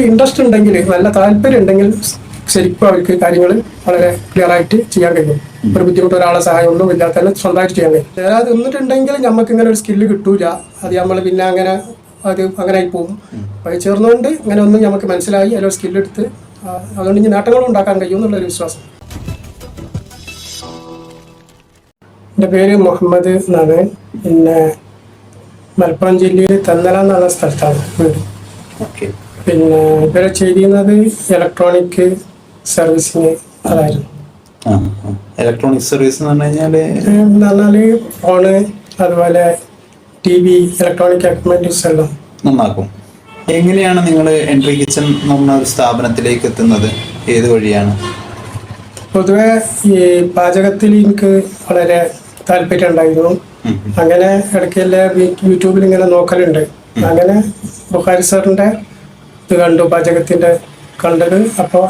Interest ഉണ്ടെങ്കിൽ നല്ല താല്പര്യം ഉണ്ടെങ്കിൽ ശരിക്കും അവർക്ക് കാര്യങ്ങൾ വളരെ ക്ലിയർ ആയിട്ട് ചെയ്യാൻ കഴിയും. ഒരു ബുദ്ധിമുട്ട് ഒരാളെ സഹായം ഒന്നും ഇല്ലാതെ തന്നെ സ്വന്തമായിട്ട് ചെയ്യാൻ കഴിയും. അതായത് നിന്നിട്ടുണ്ടെങ്കിൽ നമുക്ക് ഇങ്ങനെ ഒരു സ്കില്ല് കിട്ടൂല. അത് നമ്മൾ പിന്നെ അങ്ങനെ അത് അങ്ങനെ ആയി പോകും അത് ചേർന്നുകൊണ്ട് ഇങ്ങനെ ഒന്നും നമുക്ക് മനസ്സിലായി അതിലൊരു സ്കില്ലെടുത്ത് അതുകൊണ്ട് ഇനി നേട്ടങ്ങളും ഉണ്ടാക്കാൻ കഴിയും എന്നുള്ളൊരു വിശ്വാസം. എന്റെ പേര് മുഹമ്മദ് എന്നാണ്. പിന്നെ മലപ്പുറം ജില്ലയിൽ തന്നല എന്നുള്ള സ്ഥലത്താണ് വീട്. ഓക്കെ. പിന്നെ ഇവരെ ചെയ്തിരുന്നത് ഇലക്ട്രോണിക് സർവീസിങ് അതായിരുന്നു ഇലക്ട്രോണിക് സർവീസ് എന്ന് പറഞ്ഞു കഴിഞ്ഞാൽ എന്ന് ഫോണ് അതുപോലെ ടി വി ഇലക്ട്രോണിക് എക്യുപ്മെന്റ്സ് എല്ലാം. നന്നാക്കും. എങ്ങനെയാണ് നിങ്ങൾ എൻട്രി കിച്ചൺ എന്ന് പറഞ്ഞ ഒരു സ്ഥാപനത്തിലേക്ക് എത്തുന്നത്? ഏത് വഴിയാണ്? പൊതുവെ ഈ പാചകത്തിൽ എനിക്ക് വളരെ താല്പര്യം ഉണ്ടായിരുന്നു. അങ്ങനെ ഇടയ്ക്കെല്ലാം യൂട്യൂബിൽ ഇങ്ങനെ നോക്കലുണ്ട്. അങ്ങനെ ബുഹാരി സാറിന്റെ ഇത് കണ്ടു പാചകത്തിന്റെ കണ്ടത്. അപ്പോൾ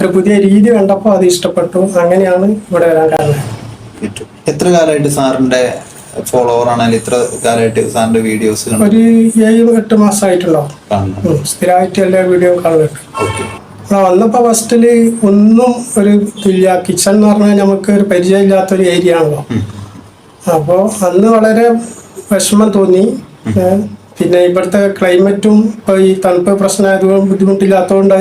ഒരു പുതിയ രീതി കണ്ടപ്പോൾ അത് ഇഷ്ടപ്പെട്ടു. അങ്ങനെയാണ് ഇവിടെ വരാൻ കാരണം. എത്ര കാലമായിട്ട് സാറിന്റെ ഫോളോവർ ആണെങ്കിൽ ഇത്ര കാലമായിട്ട് സാറിന്റെ വീഡിയോസ് ഒരു ഏഴ് എട്ട് മാസമായിട്ടുണ്ടാവും സ്ഥിരമായിട്ട് എല്ലാ വീഡിയോ കാണുന്നുണ്ട്. വന്നപ്പോ വന്നപ്പോൾ ഫസ്റ്റിൽ ഒന്നും ഒരു ഇല്ല. കിച്ചൺ എന്ന് പറഞ്ഞാൽ നമുക്ക് ഒരു പരിചയമില്ലാത്തൊരു ഏരിയ ആണല്ലോ. അപ്പോൾ അന്ന് വളരെ വിഷമം തോന്നി. പിന്നെ ഇവിടുത്തെ ക്ലൈമറ്റും ഇപ്പോൾ ഈ തണുപ്പ് പ്രശ്നമായതുകൊണ്ട് ബുദ്ധിമുട്ടില്ലാത്തതുകൊണ്ട്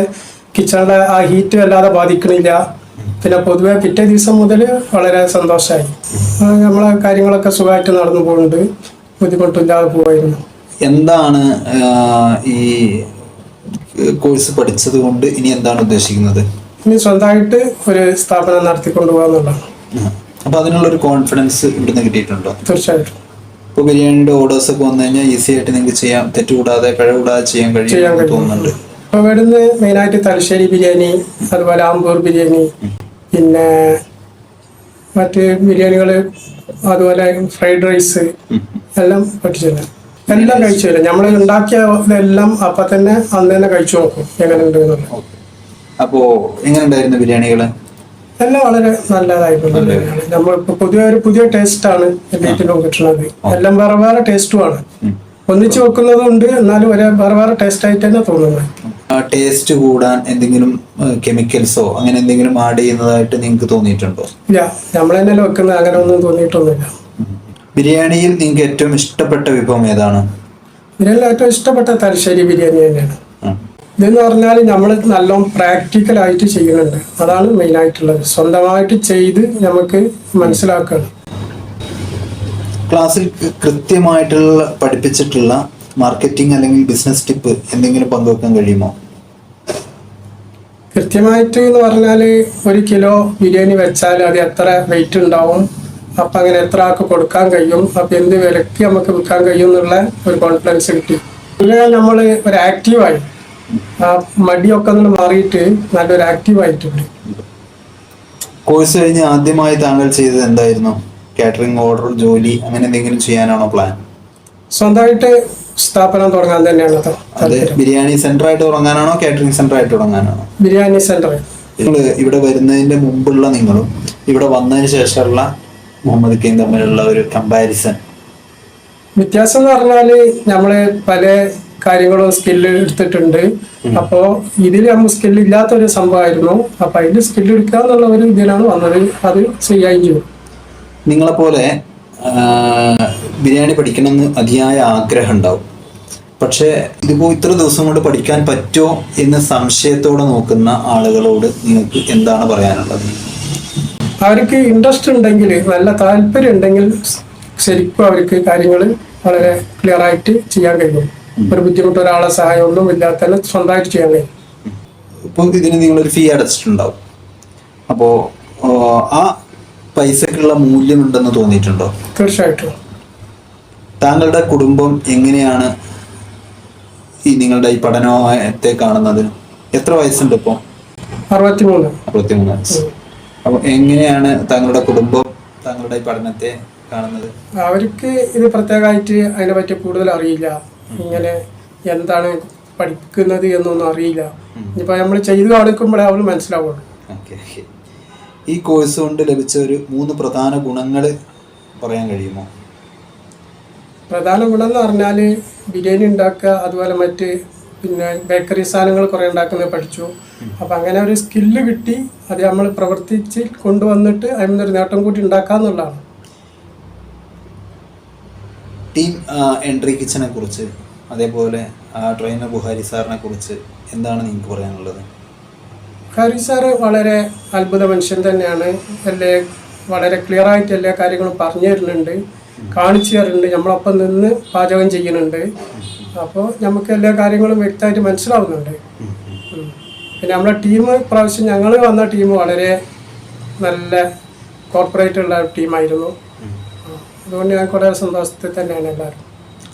കിച്ചണിലെ ആ ഹീറ്റ് അല്ലാതെ ബാധിക്കണില്ല. പിന്നെ പൊതുവെ പിറ്റേ ദിവസം മുതൽ വളരെ സന്തോഷമായി നമ്മളെ കാര്യങ്ങളൊക്കെ സുഖമായിട്ട് നടന്നു പോകുന്നുണ്ട്. ബുദ്ധിമുട്ടില്ലാതെ പോവായിരുന്നു. എന്താണ് ഈ കോഴ്സ് പഠിച്ചത് കൊണ്ട് ഇനി എന്താണ് ഉദ്ദേശിക്കുന്നത്? ഇനി സ്വന്തമായിട്ട് ഒരു സ്ഥാപനം നടത്തിക്കൊണ്ടു പോകാന്നുള്ളതാണ് അപ്പൊ അതിനുള്ള ഒരു കോൺഫിഡൻസ് ഇവിടുന്ന് കിട്ടിയിട്ടുണ്ടോ? തീർച്ചയായിട്ടും. ഇപ്പൊ ബിരിയാണിയുടെ ഓർഡേഴ്സ് ഒക്കെ വന്നു കഴിഞ്ഞാൽ ഈസി ആയിട്ട് നിങ്ങൾക്ക് ചെയ്യാം. തെറ്റുകൂടാതെ പിഴകൂടാതെ ചെയ്യാൻ ചെയ്യാൻ കഴിയും. തോന്നുന്നുണ്ട്. അപ്പോൾ ഇവിടുന്ന് മെയിനായിട്ട് തലശ്ശേരി ബിരിയാണി അതുപോലെ ആമ്പൂർ ബിരിയാണി പിന്നെ മറ്റ് ബിരിയാണികൾ അതുപോലെ ഫ്രൈഡ് റൈസ് എല്ലാം പറ്റിച്ചില്ല എല്ലാം കഴിച്ചു തരാം നമ്മൾ ഉണ്ടാക്കിയ ഇതെല്ലാം അപ്പം തന്നെ അന്ന് തന്നെ കഴിച്ചു നോക്കും. എങ്ങനെ ഉണ്ടെന്നുള്ളത് അപ്പോ എങ്ങനെ ഉണ്ടായിരുന്നു ബിരിയാണികൾ? എല്ലാം വളരെ നല്ലതായിട്ടുണ്ട്. നമ്മൾ പുതിയ ഒരു പുതിയ ടേസ്റ്റ് എല്ലാറ്റിലും കിട്ടുന്നത് എല്ലാം വേറെ വേറെ ടേസ്റ്റുമാണ് ഒന്നിച്ചു വെക്കുന്നതും ഉണ്ട് എന്നാലും ഒരേ വേറെ വേറെ ടേസ്റ്റ് ആയിട്ട് തന്നെ തോന്നുന്നത് ടേസ്റ്റ് കൂടാൻ എന്തെങ്കിലും കെമിക്കൽസോ അങ്ങനെ എന്തെങ്കിലും ആഡ് ചെയ്യുന്നതായിട്ട് നിങ്ങൾക്ക് തോന്നിയിട്ടുണ്ടോ? ഇല്ല നമ്മൾ തന്നെ വെക്കുന്നത്. അങ്ങനെ ഒന്നും തോന്നിയിട്ടൊന്നുമില്ല. ബിരിയാണിയിൽ നിങ്ങൾക്ക് ഏറ്റവും ഇഷ്ടപ്പെട്ട വിഭവം ഏതാണ്? ബിരിയാണിയിൽ ഏറ്റവും ഇഷ്ടപ്പെട്ട തലശ്ശേരി ബിരിയാണി തന്നെയാണ്. ഇതെന്ന് പറഞ്ഞാൽ നമ്മൾ നല്ലോണം പ്രാക്ടിക്കലായിട്ട് ചെയ്യുന്നുണ്ട് അതാണ് മെയിൻ ആയിട്ടുള്ളത്. സ്വന്തമായിട്ട് ചെയ്ത് നമുക്ക് മനസ്സിലാക്കണം. ക്ലാസ്സിൽ കൃത്യമായിട്ടുള്ള പഠിപ്പിച്ചിട്ടുള്ള മാർക്കറ്റിംഗ് അല്ലെങ്കിൽ ബിസിനസ് ടിപ്പ് എന്തെങ്കിലും പങ്കുവെക്കാൻ കഴിയുമോ? കൃത്യമായിട്ട് എന്ന് പറഞ്ഞാൽ ഒരു കിലോ ബിരിയാണി വെച്ചാൽ അത് എത്ര വെയിറ്റ് ഉണ്ടാവും അപ്പം അങ്ങനെ എത്ര ആൾക്ക് കൊടുക്കാൻ കഴിയും അപ്പം എന്ത് വിലക്ക് നമുക്ക് വിൽക്കാൻ കഴിയും എന്നുള്ള ഒരു കോൺഫിഡൻസ് കിട്ടി. പിന്നെ നമ്മൾ ഒരു ആക്റ്റീവായി ആ മടിയൊക്കെ ഒന്ന് മാറിയിട്ട് നല്ലൊരു ആക്റ്റീവ് ആയിട്ടുണ്ട്. കോഴ്സ് കഴിഞ്ഞ് ആദ്യമായി താങ്കൾ ചെയ്തത് എന്തായിരുന്നു? കാറ്ററിംഗ് ഓർഡർ ജോലി അങ്ങനെ എന്തെങ്കിലും ചെയ്യാനാണോ പ്ലാൻ സ്വന്തമായിട്ട് സ്ഥാപനം തുടങ്ങാൻ തന്നെയാണ് അതെ ബിരിയാണി സെന്റർ ആയിട്ട് തുടങ്ങാനാണോ കാറ്ററിംഗ് സെന്റർ ആയിട്ട് തുടങ്ങാനാണോ? ബിരിയാണി സെന്റർ. നിങ്ങൾ ഇവിടെ വരുന്നതിന്റെ മുമ്പുള്ള നിങ്ങളും ഇവിടെ വന്നതിന് ശേഷമുള്ള മുഹമ്മദ് കെയും തമ്മിലുള്ള ഒരു കമ്പാരിസൺ വ്യത്യാസം എന്ന് പറഞ്ഞാൽ നമ്മൾ പല കാര്യങ്ങളും സ്കില്ല് എടുത്തിട്ടുണ്ട്. അപ്പോ ഇതിൽ നമ്മൾ സ്കില്ല് ഇല്ലാത്ത ഒരു സംഭവമായിരുന്നു. അപ്പൊ അതിൽ സ്കില്ല് എടുക്കുക എന്നുള്ള ഒരു ഇതിലാണ് വന്നത്. അത് ചെയ്യാൻ ചെയ്തു. നിങ്ങളെ പോലെ ബിരിയാണി പഠിക്കണമെന്ന് അതിയായ ആഗ്രഹം ഉണ്ടാവും പക്ഷേ ഇതിപ്പോ ഇത്ര ദിവസം കൊണ്ട് പഠിക്കാൻ പറ്റുമോ എന്ന് സംശയത്തോടെ നോക്കുന്ന ആളുകളോട് നിങ്ങൾക്ക് എന്താണ് പറയാനുള്ളത്? അവർക്ക് ഇൻട്രസ്റ്റ് ഉണ്ടെങ്കിൽ നല്ല താല്പര്യം ഉണ്ടെങ്കിൽ ശരിക്കും അവർക്ക് കാര്യങ്ങൾ വളരെ ക്ലിയർ ആയിട്ട് ചെയ്യാൻ കഴിയും. ഒരു ബുദ്ധിമുട്ട് ഒരാളെ സഹായം ഒന്നും ഇല്ലാത്ത സ്വന്തമായിട്ട് ചെയ്യാൻ കഴിയും. ഇപ്പോൾ ഇതിന് നിങ്ങളൊരു ഫീ അടച്ചിട്ടുണ്ടാവും. അപ്പോൾ ആ പൈസക്കുള്ള മൂല്യമുണ്ടെന്ന് തോന്നിയിട്ടുണ്ടോ? തീർച്ചയായിട്ടും. താങ്കളുടെ കുടുംബം എങ്ങനെയാണ് ഈ നിങ്ങളുടെ ഈ പഠനത്തെ കാണുന്നത്? എത്ര വയസ്സുണ്ട് ഇപ്പോൾ? അറുപത്തിമൂന്ന്. അറുപത്തിമൂന്ന് വയസ്സ്. അപ്പോൾ എങ്ങനെയാണ് താങ്കളുടെ കുടുംബം താങ്കളുടെ ഈ പഠനത്തെ കാണുന്നത്? അവർക്ക് ഇത് പ്രത്യേകമായിട്ട് അതിനെ പറ്റി കൂടുതൽ അറിയില്ല. ഇങ്ങനെ എന്താണ് പഠിക്കുന്നത് എന്നൊന്നും അറിയില്ല. ഇനിയിപ്പോ നമ്മൾ ചെയ്തു കാണിക്കുമ്പോഴേ അവൾ മനസ്സിലാവുള്ളൂ. ഈ കോഴ്സ് കൊണ്ട് ലഭിച്ച ഒരു മൂന്ന് പ്രധാന ഗുണങ്ങൾ പറയാൻ കഴിയുമോ? പ്രധാന ഗുണം എന്ന് പറഞ്ഞാൽ ബിരിയാണി ഉണ്ടാക്കുക അതുപോലെ മറ്റ് പിന്നെ ബേക്കറി സാധനങ്ങൾ കുറേ ഉണ്ടാക്കുന്നത് പഠിച്ചു. അപ്പം അങ്ങനെ ഒരു സ്കില്ല് കിട്ടി അത് നമ്മൾ പ്രവർത്തിച്ച് കൊണ്ടുവന്നിട്ട് അതിൽ നിന്നൊരു നേട്ടം കൂടി ഉണ്ടാക്കാന്നുള്ളതാണ്. ടീം എൻട്രി കിച്ചനെ കുറിച്ച് അതേപോലെ ട്രെയിനർ ബുഹാരി സാറിനെ കുറിച്ച് എന്താണ് നിങ്ങൾക്ക് പറയാനുള്ളത്? ഹാരി സാറ് വളരെ അത്ഭുത മനുഷ്യൻ തന്നെയാണ്. എല്ലാ വളരെ ക്ലിയർ ആയിട്ട് എല്ലാ കാര്യങ്ങളും പറഞ്ഞു തരുന്നുണ്ട്. കാണിച്ചു തരുന്നുണ്ട്. നമ്മളൊപ്പം നിന്ന് പാചകം ചെയ്യുന്നുണ്ട്. അപ്പോൾ നമുക്ക് എല്ലാ കാര്യങ്ങളും വ്യക്തമായിട്ട് മനസ്സിലാവുന്നുണ്ട്. പിന്നെ നമ്മളെ ടീം പ്രാവശ്യം ഞങ്ങൾ വന്ന ടീം വളരെ നല്ല കോർപ്പറേറ്റ് ഉള്ള ടീമായിരുന്നു അതുകൊണ്ട് ഞാൻ കുറേ സന്തോഷത്തിൽ തന്നെയാണ് എല്ലാവരും.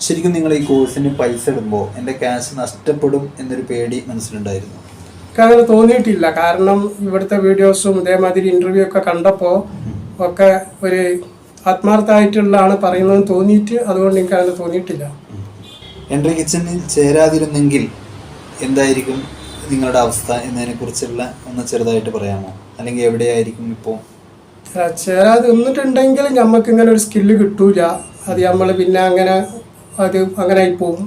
ശരിക്കും നിങ്ങൾ ഈ കോഴ്സിന് പൈസ ഇടുമ്പോൾ എന്റെ ക്യാഷ് നഷ്ടപ്പെടും എന്നൊരു പേടി മനസ്സിലുണ്ടായിരുന്നു? എനിക്ക് അങ്ങനെ തോന്നിയിട്ടില്ല. കാരണം ഇവിടുത്തെ വീഡിയോസും ഇതേമാതിരി ഇന്റർവ്യൂ ഒക്കെ കണ്ടപ്പോൾ ഒക്കെ ഒരു ആത്മാർത്ഥമായിട്ടുള്ളതാണ് പറയുന്നതെന്ന് തോന്നിയിട്ട് അതുകൊണ്ട് എനിക്ക് അങ്ങനെ തോന്നിയിട്ടില്ല എന്റെ കിച്ചണിൽ ചേരാതിരുന്നെങ്കിൽ എന്തായിരിക്കും നിങ്ങളുടെ അവസ്ഥ എന്നതിനെക്കുറിച്ചുള്ള ഒന്ന് ചെറുതായിട്ട് പറയാമോ? അല്ലെങ്കിൽ എവിടെയായിരിക്കും ഇപ്പോൾ ആ, തിന്നിട്ടുണ്ടെങ്കിൽ നമുക്ക് ഇങ്ങനെ ഒരു സ്കില്ല് കിട്ടൂല. അത് നമ്മൾ പിന്നെ അങ്ങനെ അത് അങ്ങനെ ആയി പോകും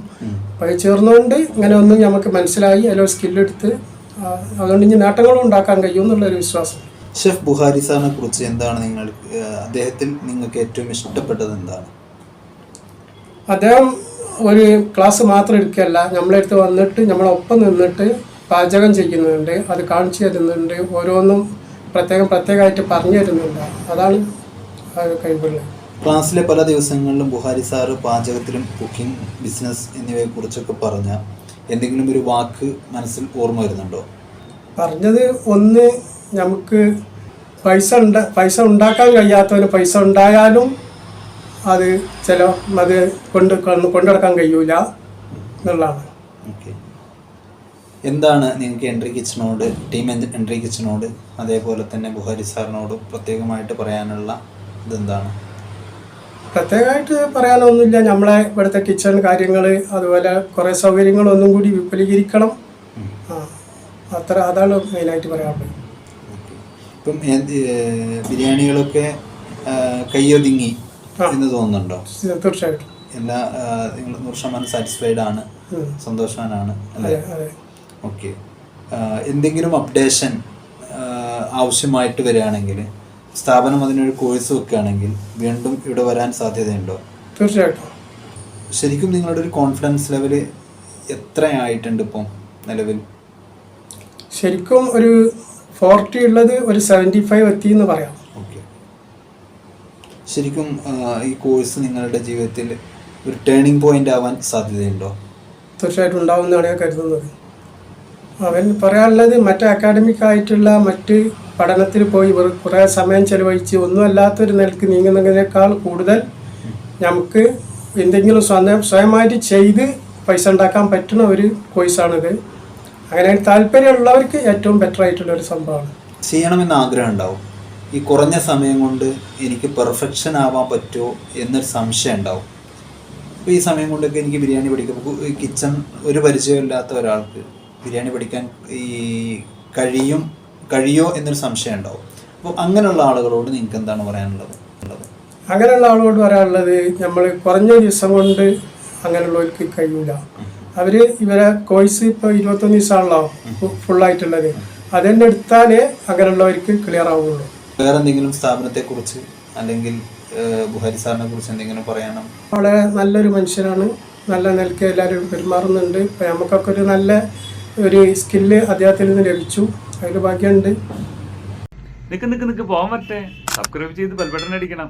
അപ്പോൾ ചേർന്നുകൊണ്ട് ഇങ്ങനെ ഒന്നും നമുക്ക് മനസ്സിലായി ഒരു സ്കില്ലെടുത്ത് എടുത്ത് അതുകൊണ്ട് ഇനി നേട്ടങ്ങളും ഉണ്ടാക്കാൻ കഴിയും എന്നുള്ളൊരു വിശ്വാസം. ഷെഫ് ബുഹാരി സാറിനെ കുറിച്ച് എന്താണ് നിങ്ങൾ അദ്ദേഹത്തിൽ നിങ്ങൾക്ക് ഏറ്റവും ഇഷ്ടപ്പെട്ടത് എന്താണ്? അദ്ദേഹം ഒരു ക്ലാസ് മാത്രം എടുക്കുകയല്ല നമ്മളെ അടുത്ത് വന്നിട്ട് നമ്മളൊപ്പം നിന്നിട്ട് പാചകം ചെയ്യുന്നുണ്ട് അത് കാണിച്ചു തരുന്നുണ്ട് ഓരോന്നും പ്രത്യേകം പ്രത്യേകമായിട്ട് പറഞ്ഞു തരുന്നുണ്ട്. അതാണ് കഴിവുള്ളത്. ക്ലാസ്സിലെ പല ദിവസങ്ങളിലും ബുഹാരി സാറ് പാചകത്തിലും കുക്കിംഗ് ബിസിനസ് എന്നിവയെ കുറിച്ചൊക്കെ പറഞ്ഞ എന്തെങ്കിലും ഒരു വാക്ക് മനസ്സിൽ ഓർമ്മ വരുന്നുണ്ടോ? പറഞ്ഞത് ഒന്ന് നമുക്ക് പൈസ ഉണ്ട പൈസ ഉണ്ടാക്കാൻ കഴിയാത്തവന് പൈസ ഉണ്ടായാലും അത് ചില അത് കൊണ്ട് കൊണ്ടുനടക്കാൻ കഴിയൂല എന്നുള്ളതാണ്. ഓക്കെ. എന്താണ് നിങ്ങൾക്ക് എൻട്രി കിച്ചനോട് ടീം എൻട്രി കിച്ചനോട് അതേപോലെ തന്നെ ബുഹാരി സാറിനോട് പ്രത്യേകമായിട്ട് പറയാനുള്ള ഇതെന്താണ്? പ്രത്യേകമായിട്ട് പറയാനൊന്നുമില്ല. നമ്മളെ ഇവിടുത്തെ കിച്ചൺ കാര്യങ്ങൾ അതുപോലെ കുറേ സൗകര്യങ്ങൾ ഒന്നും കൂടി വിപുലീകരിക്കണം. അത്ര അതാണ് മെയിനായിട്ട് പറയാനുള്ളത്. ഇപ്പം ബിരിയാണികളൊക്കെ കയ്യൊതുങ്ങി എന്ന് തോന്നുന്നുണ്ടോ? തീർച്ചയായിട്ടും. എല്ലാ നിങ്ങൾ നൂറ് ശതമാനം സാറ്റിസ്ഫൈഡ് ആണ്. സന്തോഷവാനാണ് അല്ലേ? ഓക്കെ എന്തെങ്കിലും അപ്ഡേഷൻ ആവശ്യമായിട്ട് വരികയാണെങ്കിൽ സ്ഥാപനം അതിനൊരു കോഴ്സ് വെക്കുകയാണെങ്കിൽ വീണ്ടും ഇവിടെ വരാൻ സാധ്യതയുണ്ടോ? തീർച്ചയായിട്ടും. ശരിക്കും നിങ്ങളുടെ ഒരു കോൺഫിഡൻസ് ലെവൽ എത്രയായിട്ടുണ്ട് ഇപ്പം നിലവിൽ? ശരിക്കും ഒരു ഫോർട്ടി ഉള്ളത് ഒരു സെവന്റി ഫൈവ് എത്തി എന്ന് പറയാം. ഓക്കെ ശരിക്കും ഈ കോഴ്സ് നിങ്ങളുടെ ജീവിതത്തിൽ ഒരു ടേണിംഗ് പോയിന്റ് ആവാൻ സാധ്യതയുണ്ടോ? തീർച്ചയായിട്ടും ഉണ്ടാവുമെന്നാണ് ഞാൻ കരുതുന്നത്. അവൻ പറയാനുള്ളത് മറ്റ് അക്കാഡമിക് ആയിട്ടുള്ള മറ്റ് പഠനത്തിൽ പോയി കുറേ സമയം ചെലവഴിച്ച് ഒന്നുമല്ലാത്തൊരു നിലയ്ക്ക് നീങ്ങുന്നതിനേക്കാൾ കൂടുതൽ നമുക്ക് എന്തെങ്കിലും സ്വന്തം സ്വയമായിട്ട് ചെയ്ത് പൈസ ഉണ്ടാക്കാൻ പറ്റുന്ന ഒരു കോഴ്സാണിത്. അങ്ങനെ താല്പര്യമുള്ളവർക്ക് ഏറ്റവും ബെറ്റർ ആയിട്ടുള്ള ഒരു സംഭവമാണ്. ചെയ്യണമെന്ന് ആഗ്രഹം ഉണ്ടാവും. ഈ കുറഞ്ഞ സമയം കൊണ്ട് എനിക്ക് പെർഫെക്ഷൻ ആവാൻ പറ്റുമോ എന്നൊരു സംശയം ഉണ്ടാവും. അപ്പോൾ ഈ സമയം കൊണ്ടൊക്കെ എനിക്ക് ബിരിയാണി പഠിക്കും കിച്ചൺ ഒരു പരിചയമില്ലാത്ത ഒരാൾക്ക് ബിരിയാണി പഠിക്കാൻ ഈ കഴിയും കഴിയോ എന്നൊരു സംശയം ഉണ്ടാവും. അപ്പോൾ അങ്ങനെയുള്ള ആളുകളോട് നിങ്ങൾക്ക് എന്താണ് പറയാനുള്ളത്? അങ്ങനെയുള്ള ആളുകളോട് പറയാനുള്ളത് നമ്മൾ കുറഞ്ഞ ദിവസം കൊണ്ട് അങ്ങനെയുള്ളവർക്ക് കഴിയൂല. അവർ ഇവരെ കോഴ്സ് ഇപ്പോൾ ഇരുപത്തൊന്ന് ദിവസമാണല്ലോ ഫുള്ളായിട്ടുള്ളത്. അതെന്നെ എടുത്താലേ അങ്ങനെയുള്ളവർക്ക് ക്ലിയർ ആവുള്ളൂ. വേറെ എന്തെങ്കിലും സ്ഥാപനത്തെക്കുറിച്ച് അല്ലെങ്കിൽ ബുഹാരി സാറിനെ കുറിച്ച് എന്തെങ്കിലും പറയണം വളരെ നല്ലൊരു മനുഷ്യനാണ്. നല്ല നിലയ്ക്ക് എല്ലാവരും പെരുമാറുന്നുണ്ട്. ഇപ്പം നമുക്കൊക്കെ ഒരു നല്ല ഒരു സ്കില്ല് അദ്ദേഹത്തിൽ നിന്ന് ലഭിച്ചു. അതിൽ ബാക്കിയുണ്ട് നിക്ക് നിക്ക് നിക്ക് പോകാൻ പറ്റേ. സബ്സ്ക്രൈബ് ചെയ്ത് ബെൽബട്ടൺ അടിക്കണം.